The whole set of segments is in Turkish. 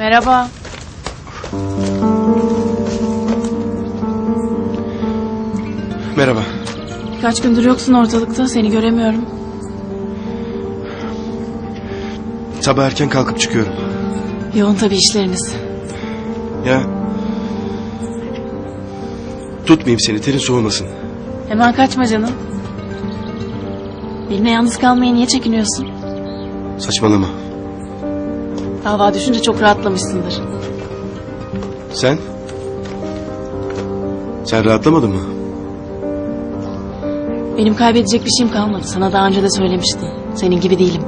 Merhaba. Merhaba. Kaç gündür yoksun ortalıkta. Seni göremiyorum. Sabah erken kalkıp çıkıyorum. Yoğun tabii işleriniz. Ya. Tutmayayım seni terin soğumasın. Hemen kaçma canım. Benimle yalnız kalmaya niye çekiniyorsun? Saçmalama. Dava düşünce çok rahatlamışsındır. Sen? Sen rahatlamadın mı? Benim kaybedecek bir şeyim kalmadı. Sana daha önce de söylemiştim. Senin gibi değilim.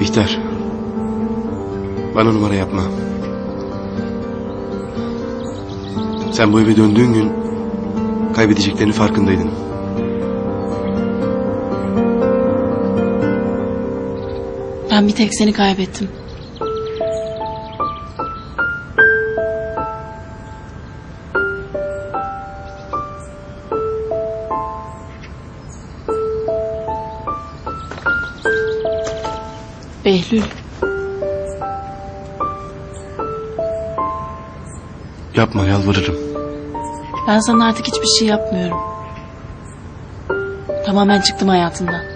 Bihter. Bana numara yapma. Sen bu eve döndüğün gün kaybedeceklerini farkındaydın. Ben bir tek seni kaybettim. Behlül. Yapma yalvarırım. Ben sana artık hiçbir şey yapmıyorum. Tamamen çıktım hayatından.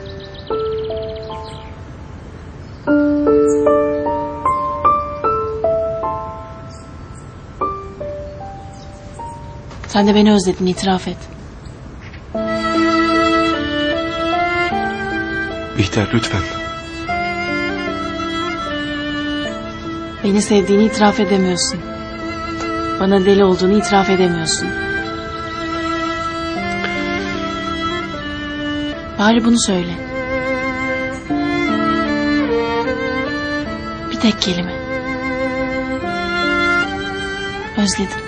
Sen de beni özledin itiraf et. Bihter lütfen. Beni sevdiğini itiraf edemiyorsun. Bana deli olduğunu itiraf edemiyorsun. Bari bunu söyle. Bir tek kelime. Özledim.